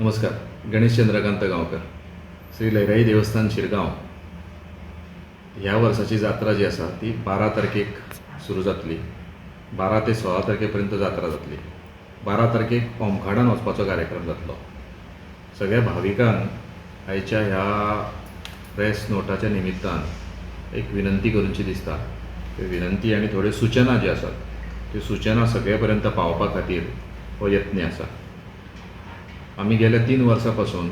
नमस्कार गणेश चंद्रकांत गांवकर. श्री लयराई देवस्थान शिरगांव. ह्या वर्साची जात्रा जी आसा ती बारा तारखेक सुरू जातली. बारा ते सोळा तारखे पर्यंत जात्रा जातली. बारा तारखेक ओमखाडान वचपाचो कार्यक्रम जातलो. सगळ्या भाविकांक आयच्या ह्या प्रेस नोटाच्या निमित्तान एक विनंती करूंची दिसता. ते विनंती आनी थोड्यो सुचना ज्यो आसात त्यो सुचना सगळे पर्यंत पावपा खातीर हो यत्न आसा. आम्ही गेल्या तीन वर्सां पासून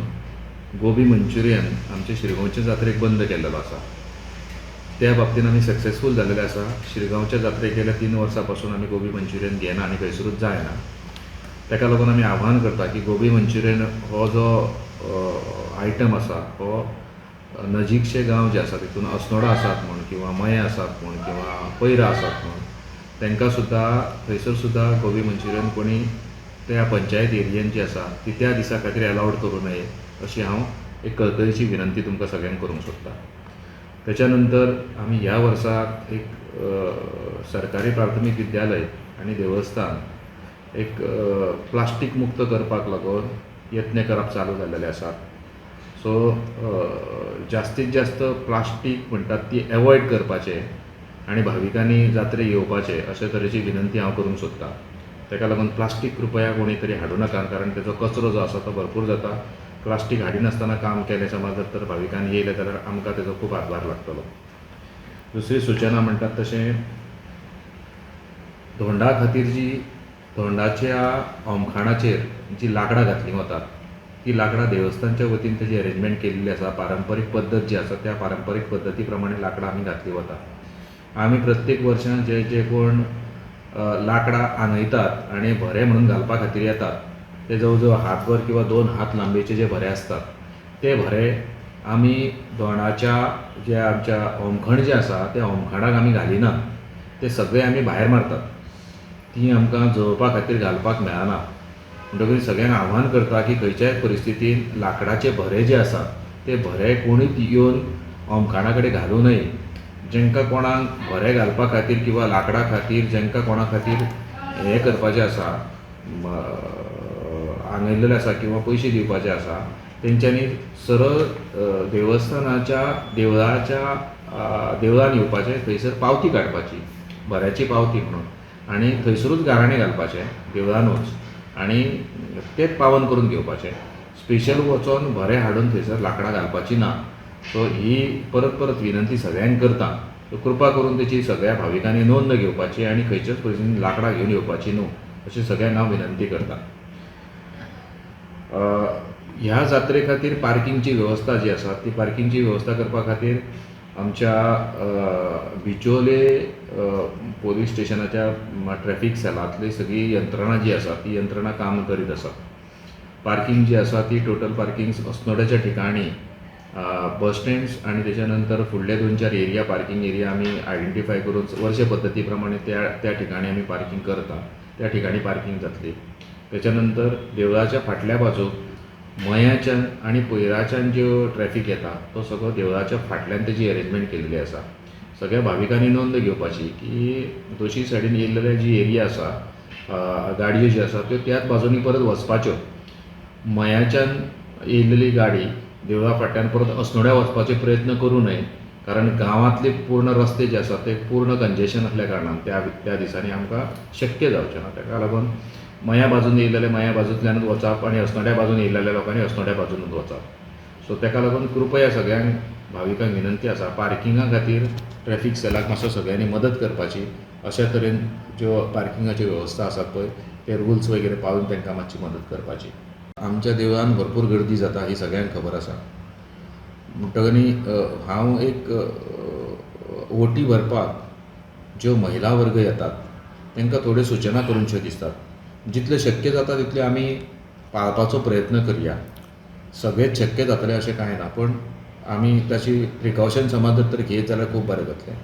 गोबी मंचुरियन आमच्या शिरगांवचे जात्रेक बंद केल्लेलो आसा त्या बाबतीन आमी सक्सेसफूल जाल्लेले आसा शिरगांवच्या जात्रेक गेल्या तीन वर्सां पासून आमी गोबी मंचुरियन घेना आनी खंयसरूच जायना. ताका लागून आमी आव्हान करता की गोबी मंचुरियन हो जो आयटम आसा हो नजीकचे गांव जे आसा तितून अस्नोडा आसात म्हण किंवा मये आसात म्हण किंवा पयरा आसात म्हण तांकां सुद्दां थंयसर सुद्दां गोबी मंचुरियन कोणी त्या पंचायत एरियेन जी आसा ती त्या दिसा खातीर एलावड करूं नये अशी हांव एक कळकळीची विनंती तुमकां सगळ्यांक करूंक सोदतां. त्याच्या नंतर आमी ह्या वर्साक एक सरकारी प्राथमीक विद्यालय आनी देवस्थान एक प्लास्टीक मुक्त करपाक लागून यत्न करप चालू जाल्लेले आसात सो जास्तीत जास्त प्लास्टीक म्हणटात ती एवॉयड करपाचें आनी भाविकांनी जात्रेक येवपाचें अशे तरेची विनंती हांव करूंक सोदतां. ताका लागून प्लास्टीक कृपया कोणी तरी हाडूं नाका कारण तेजो कचरो जो आसा तो भरपूर जाता. प्लास्टीक हाडिनासतना काम केलें समज जर तर भाविकांनी येयले जाल्यार आमकां तेजो खूब हातभार लागतलो. दुसरी सुचना म्हणटात तशें धोंडा खातीर जी धोंडाच्या होमखाणाचेर जी लाकडां घातलीं वतात ती लाकडां देवस्थानच्या वतीन तेजी अरेंजमेंट केल्ली आसा पारंपारीक पद्दत जी आसा त्या पारंपारीक पद्दती प्रमाणे लाकडां आमी घातलीं वतात. आमी प्रत्येक वर्सा जे जे कोण लाकडां आंगयतात आनी भरें म्हणून घालपा खातीर येतात. ते जवळ जवळ हातभर किंवा दोन हात लांबेचे जे भरे आसतात ते भरे आमी दोणाच्या जे आमच्या होमखण जें आसा त्या होमखणाक आमी घालिनात ते सगळे आमी भायर मारतात. ती आमकां जळोवपा खातीर घालपाक मेळना. म्हणटकच सगळ्यांक आव्हान करता की खंयच्याय परिस्थितीन लाकडाचे भरे जे आसा ते भरें कोणूच येवन होमखाणा कडेन घालूं नये जेंकां कोणाक घरे घालपा खातीर किंवा लाकडा खातीर जेंकां कोणा खातीर हें करपाचें आसा आंगयल्लेले आसा किंवा पयशे दिवपाचे आसा तेंच्यांनी सरळ देवस्थानाच्या देवळाच्या देवळान येवपाचें थंयसर पावती काडपाची बऱ्याची पावती म्हणून. आनी थंयसरूच गाराणें घालपाचें देवळानूच. आनी तेंच पावन करून घेवपाचें. स्पेशल वचोन बरें हाडून थंयसर लाकडां घालपाची ना. सो ही परत परत विनंती सगळ्यांक करता. कृपा करून तेची सगळ्या भाविकांनी नोंद घेवपाची आनी खंयच्याच परिस्थितीन लाकडां घेवन येवपाची न्हू अशी सगळ्यांक हांव विनंती करतां. ह्या जात्रे खातीर पार्किंगची वेवस्था जी आसा ती पार्किंगची वेवस्था करपा खातीर आमच्या बिचोले पोलीस स्टेशनाच्या ट्रॅफिक सेलांतली सगळी यंत्रणा जी आसा ती यंत्रणा काम करीत आसा. पार्किंग जी आसा ती टोटल पार्किंग अस्नोड्याच्या ठिकाणी बस स्टँड्स आनी तेच्या नंतर फुडले दोन चार एरिया पार्किंग एरिया आमी आयडेंटिफाय करून वर्ष पद्दती प्रमाणे त्या त्या ठिकाणी आमी पार्किंग करता. त्या ठिकाणी पार्किंग जातली त्याच्यानंतर देवळाच्या फाटल्या बाजूक मयाच्यान आनी पयराच्यान ज्यो ट्रॅफिक येता तो सगळो देवळाच्या फाटल्यान तेजी अरेंजमेंट केल्ली आसा सगळ्या भाविकांनी नोंद घेवपाची की दोशी सायडीन येयलेले जी एरिया आसा गाडयो ज्यो आसा त्यो त्याच बाजूनी परत वचपाच्यो. मयाच्यान येयलेली गाडी देवळा फाटल्यान परत अस्नोड्या वचपाचे प्रयत्न करूं नये. कारण गांवांतले पूर्ण रस्ते जे आसात ते पूर्ण कंजेशन आसल्या कारणान त्या त्या दिसांनी आमकां शक्य जावचें ना. ताका लागून मया बाजून येयलेले मया बाजूंतल्यानूच वचप आनी अस्नोड्या बाजून येयलेल्या लोकांनी अस्नोड्या बाजूनच वचप. सो ताका लागून कृपया सगळ्यांक भाविकांक विनंती आसा पार्किंगा खातीर ट्रॅफिक सेलाक मातसो सगळ्यांनी मदत करपाची. अशा तरेन ज्यो पार्किंगाच्यो वेवस्था आसात पळय ते रुल्स वगैरे पाळून तांकां मातशी मदत करपाची. आमच्या देवळान भरपूर गर्दी जाता ही सगळ्यांक खबर आसा. म्हणटकनी हांव एक अ, ओटी भरपाक ज्यो महिला वर्ग येतात तांकां थोड्यो सुचना करूंच्यो दिसतात. जितले शक्य जाता तितले आमी पाळपाचो प्रयत्न करया. सगळेंच शक्य जातलें अशें कांय ना पूण आमी ताची प्रिकॉशन समज जर तर घेत जाल्यार खूब बरें जातलें.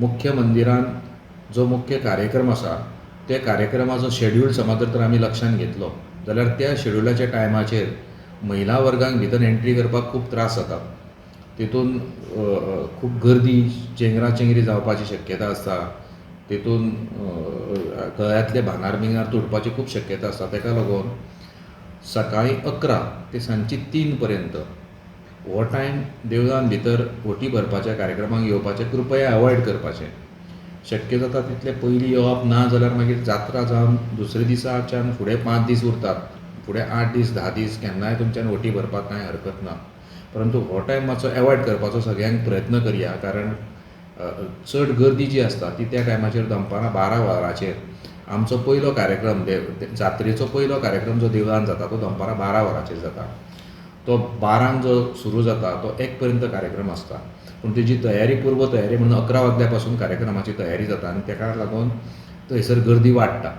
मुख्य मंदिरान जो मुख्य कार्यक्रम आसा त्या कार्यक्रमाचो शेड्यूल समज जर तर आमी लक्षांत घेतलो. जाल्यार त्या शेड्युलाच्या टायमाचेर महिला वर्गांक भितर एंट्री करपाक खूब त्रास जाता. तितून खूब गर्दी चेंगरा चेंगरी जावपाची शक्यता आसता. तितून गळ्यांतले भांगार बिंगार तुटपाची खूब शक्यता आसता. ताका लागून सकाळीं अकरा ते सांजची तीन पर्यंत हो टायम देवळान भितर ओटी भरपाच्या कार्यक्रमाक येवपाचें कृपया अवॉयड करपाचें. शक्य जाता तितले पयलीं येवप ना जाल्यार मागीर जात्रा जावन दुसरे दिसाच्यान फुडें पांच दीस उरतात. फुडें आठ दीस धा दीस केन्नाय तुमच्यान ओटी भरपाक कांय हरकत ना. परंतु हो टायम मातसो एवॉयड करपाचो सगळ्यांक प्रयत्न करया. कारण चड गर्दी जी आसता ती त्या टायमाचेर दनपारां बारा वरांचेर. आमचो पयलो कार्यक्रम देव ते- जात्रेचो पयलो कार्यक्रम जो देवळान जाता तो दनपारां बारा वरांचेर जाता. तो बारांक जो सुरू जाता तो एक पर्यंत कार्यक्रम आसता. पूण तेजी तयारी पूर्व तयारी म्हणून अकरा वाजल्या पासून कार्यक्रमाची तयारी जाता आनी ताका लागून थंयसर गर्दी वाडटा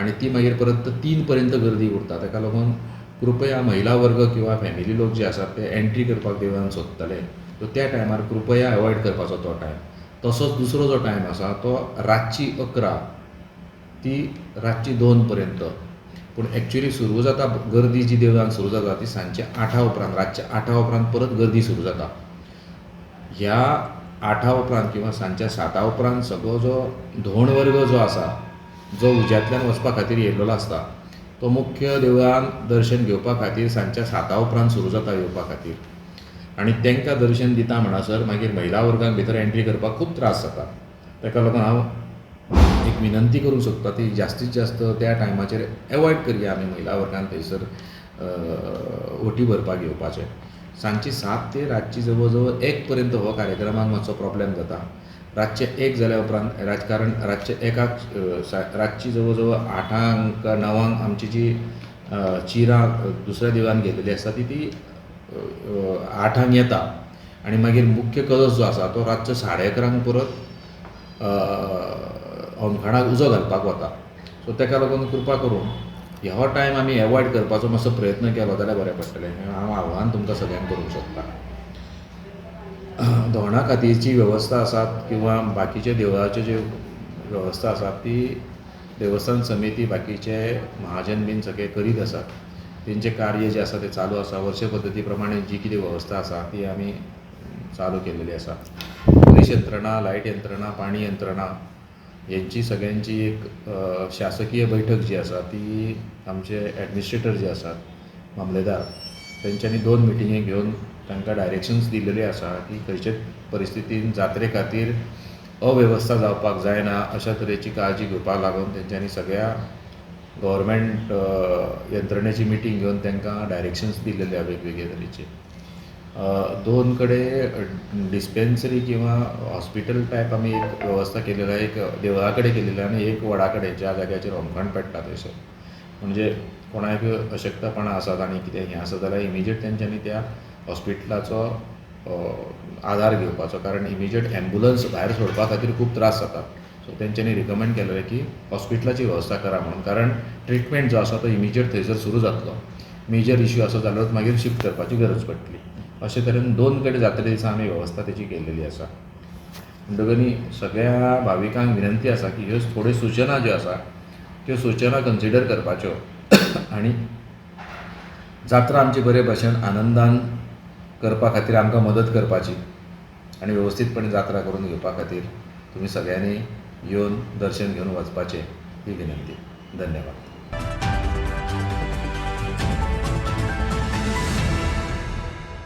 आनी ती मागीर परत तीन पर्यंत गर्दी उरता ताका लागून कृपया महिला वर्ग किंवा फॅमिली लोक जे आसात ते एंट्री करपाक देवळान सोदतले. सो त्या टायमार कृपया अवॉयड करपाचो तो टायम तसोच दुसरो जो टायम आसा तो रातची अकरा ती रातची दोन पर्यंत. पूण ॲक्च्युली सुरू जाता गर्दी जी देवळान सुरू जाता ती सांजचे आठा उपरांत रातच्या आठा उपरांत परत गर्दी सुरू जाता. ह्या आठा उपरांत किंवा सांजच्या साता उपरांत सगळो जो धोंड वर्ग जो आसा जो उज्यांतल्यान वचपा खातीर येयल्लो आसता तो मुख्य देवळान दर्शन घेवपा खातीर सांच्या साता उपरांत सुरू जाता येवपा खातीर. आनी तांकां दर्शन दिता म्हणसर मागीर महिला वर्गान भितर एंट्री करपाक खूब त्रास जाता. ताका लागून हांव एक विनंती करूंक सोदता ती जास्तीत जास्त त्या टायमाचेर एवॉयड करया आमी महिला वर्गान थंयसर ओटी भरपाक येवपाचें. सांजची सात ते रातची जवळ जवळ एक पर्यंत हो कार्यक्रमाक मातसो प्रॉब्लेम जाता. रातचे एक जाल्या उपरांत राजकारण रातचे एकाक सा- रातची जवळ जवळ आठांक काय णवांक आमची जी चिरां दुसऱ्या देवळान गेलेली आसता ती ती आठांक येता. आनी मागीर मुख्य कलश जो आसा तो रातचो साडे अकरांक परत अ, होमखणाक उजो घालपाक वता. सो ताका लागून कृपा करून हो टायम आमी एवॉयड करपाचो मातसो प्रयत्न केलो जाल्यार बरें पडटलें हें हांव आव्हान तुमकां सगळ्यांक करूंक सोदतां धोंडा खातीरची वेवस्था आसात किंवां बाकीचे देवळाच्यो ज्यो वेवस्था आसात ती देवस्थान समिती बाकीचे महाजन बीन सगळे करीत आसात तेंचें कार्य जें आसा तें चालू आसा वर्ष पद्दती प्रमाणे जी कितें वेवस्था आसा ती आमी चालू केलेली आसा पुलीस यंत्रणा लायट यंत्रणा पाणी यंत्रणा हेंची सगळ्यांची एक शासकीय बैठक जी आसा ती आमचे एडमिनिस्ट्रेटर जे आसात मामलेदार तेंच्यांनी दोन मिटिंगे घेवन तांकां डायरेक्शन्स दिलेले आसा की खंयचेच परिस्थितीन जात्रे खातीर अव्यवस्था जावपाक जायना अशा तरेची काळजी घेवपाक लागून तेंच्यांनी सगळ्या गव्हर्मेंट यंत्रणेची मिटींग घेवन तांकां डायरेक्शन्स दिलेले वेगवेगळे तरेचे दोनकडे दोन कडेन डिस्पेन्सरी किंवा हॉस्पिटल टायप आमी एक वेवस्था केलेली आहे एक देवळा कडेन केलेली आनी एक वडा कडेन ज्या जाग्याचेर होमखण पेट्टा थंयसर म्हणजे कोणाक अशक्तपणां आसात आनी कितें हें आसा जाल्यार इमिजिएट तेंच्यांनी त्या हॉस्पिटलाचो आदार घेवपाचो कारण इमिजिएट ॲम्ब्युलन्स भायर सोडपा खातीर खूब त्रास जाता सो तेंच्यांनी रिकमेंड केलेलें की हॉस्पिटलाची वेवस्था करा म्हणून. कारण ट्रिटमेंट जो आसा तो इमिजिएट थंयसर सुरू जातलो. मेजर इश्यू आसा जाल्यारूच मागीर शिफ्ट करपाची गरज पडटली अशे तरेन दोन कडेन जात्रे दिसा आमी वेवस्था तेची केल्लेली आसा म्हणटकनी सगळ्या भाविकांक विनंती आसा की ह्यो थोड्यो सुचना ज्यो आसा त्यो सुचना कन्सिडर करपाच्यो. आनी जात्रा आमची बरे भशेन आनंदान करपा खातीर आमकां मदत करपाची आनी वेवस्थीतपणे जात्रा करून घेवपा खातीर तुमी सगळ्यांनी येवन दर्शन घेवन वचपाचें ही विनंती. धन्यवाद.